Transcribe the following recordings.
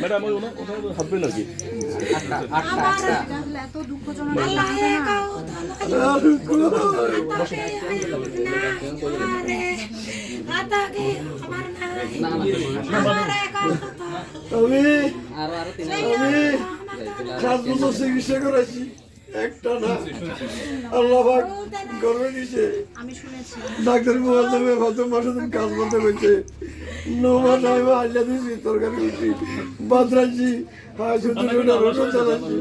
Madam ওই ওনা ওটা হাজবেন্ড আর কি। আমি চিকিৎসা করেছি একটা না। আল্লাহ পাক গর্বে শুনেছি। ডাক্তার মাধ্যমে প্রথম মাসে দিন কাজ বলতে হয়েছে ন মাস আমি আল্লাহ দিয়েছি তরকারি ভাত রাখছি হ্যাঁ শুধু রসুন চালাচ্ছি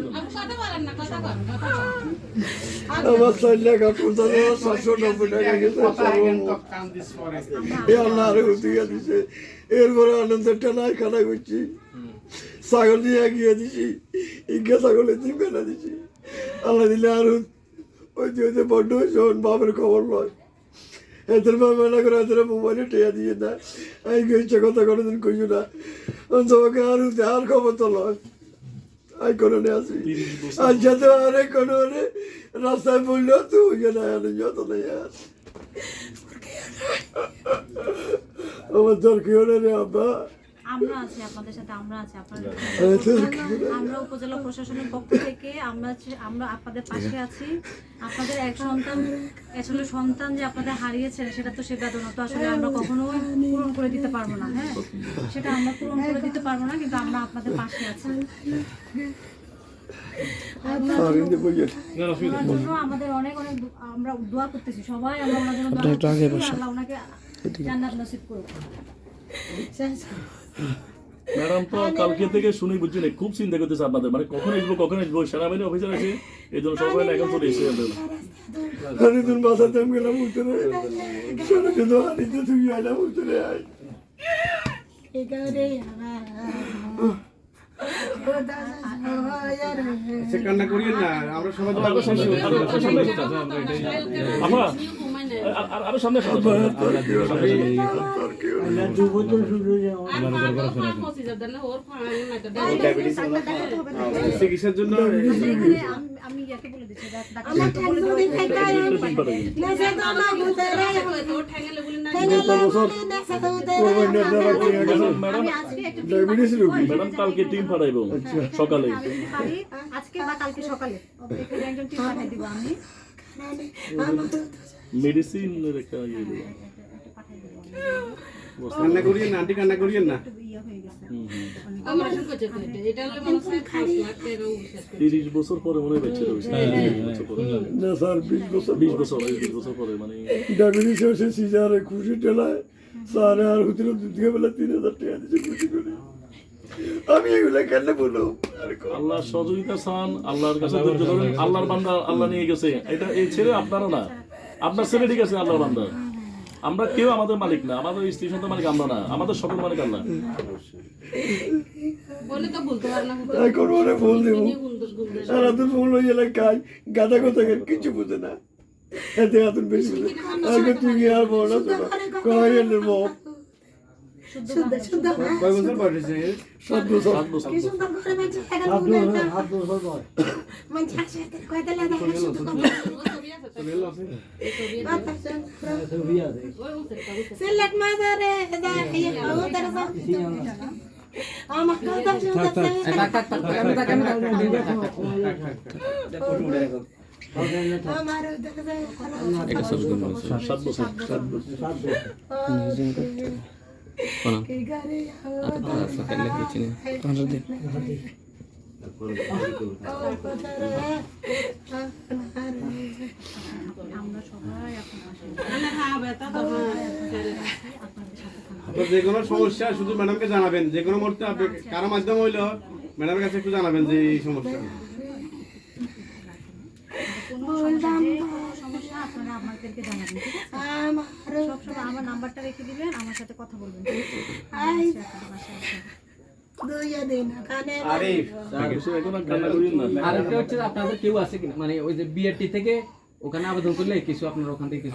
আমার চার লাখ পঞ্চাশ সাতশো নব্বই টাকা গেছে এ আল্লাহ আরও উঠিয়ে দিছে এরপরে আনন্দের টানায় খানা করছি। ছাগল নিয়ে গিয়ে দিছি ইজ্ঞা ছাগলের দিন বেলা দিছি। আল্লাহ দিলে আরও ওই যে যে বড্ড শোন বাপের খবর লয়। এদের মা মেলা করে এদের মোবাইলে টেয়া দিয়ে না এই গেছে কথা কোনোদিন কইও না। তোমাকে আর আর খবর তো লয়। আই কোনো নে আসি আর যাতে আরে কোনো রাস্তায় বলল, তুই না আনে যত নেই আর। আমার তোর কি রে আব্বা। আমরা আছি আপনাদের সাথে আমরা আছি? আমরা উপজেলা প্রশাসনের পক্ষ থেকে আমরা আমরা আপনাদের পাশে আছি। আপনাদের এক সন্তান আসলে সন্তান যে আপনাদের হারিয়েছে সেটা তো সে বেদনা। তো আসলে আমরা কখনোই পূরণ করে দিতে পারব না হ্যাঁ? সেটা আমরা পূরণ করে দিতে পারব না কিন্তু আমরা আপনাদের পাশে আছি। আমাদের অনেক অনেক আমরা দোয়া করতেছি। সবাই আমরা ওনার জন্য দোয়া করতেছি। আল্লাহ ওনাকে জান্নাত নসিব করুক। ম্যাডাম তো কালকে থেকে শুনি বুঝছি না খুব চিন্তা করতেছে আপনাদের। মানে কখন আসব কখন আসব? সেনাবাহিনী অফিসার আছে এই জন্য সবাই এখন চলে এসে যাবে তোর মাথাতে আমি গেলাম উঠতে শোনো কিন্তু হারিতে তুই আইলাম উঠতে আয় কান্না করিয়েন না আমরা সবাই চিকিৎসার জন্য ম্যাডাম কালকে টিম পাঠাইবো সকালে আজকে বা কালকে সকালে একজন টিম পাঠিয়ে দিব আমি মেডিসিন ইয়ে দেবো। একটা পাঠিয়ে দিব আমি। কান্না করিয়েন না আন্টি কান্না করিয়েন না। ইয়ে হয়ে তিরিশ বছর পরে মনে হয় বেঁচে রয়েছে। বছর পরে। না স্যার বিশ বছর বিশ বছর বিশ বছর পরে মানে ডায়াবেটিস হয়েছে সিজারে খুশি টেলায় স্যারে আর হতে দিকে বেলা তিন হাজার টাকা দিচ্ছে খুশি করে। আমি এগুলো কেন বলো আল্লাহ সহযোগিতা চান আল্লাহর কাছে ধৈর্য ধরেন আল্লাহর বান্দা আল্লাহ নিয়ে গেছে। এটা এই ছেলে আপনারা না। আপনার ছেলে ঠিক আছে আল্লাহর বান্দা। আমরা কেউ আমাদের মালিক না আমাদের স্ত্রী সন্তান মালিক আমরা না আমাদের সকল মালিক আল্লাহ। এখন ওরে ফুল দেবো সারা দিন ফুল হয়ে গেলে কাজ গাদা কথা কিছু বুঝে না। এতে এত বেশি তুই আর বড় ছোট কয় এলে বউ আমার সাত বছর সাত বছর যে কোনো সমস্যা শুধু ম্যাডামকে জানাবেন। যে কোনো মুহূর্তে আপনি কারও মাধ্যমে হইল ম্যাডামের কাছে একটু জানাবেন যে এই সমস্যা। সমস্যা আপনারা আমাদেরকে জানাবেন ঠিক আছে? আমার সবসময় আমার নাম্বারটা রেখে দিবেন আমার সাথে কথা বলবেন। আপনাদের কেউ আছে কিনা? মানে ওই যে বিআরটি থেকে ওখানে আবেদন করলে কিছু আপনার ওখান থেকে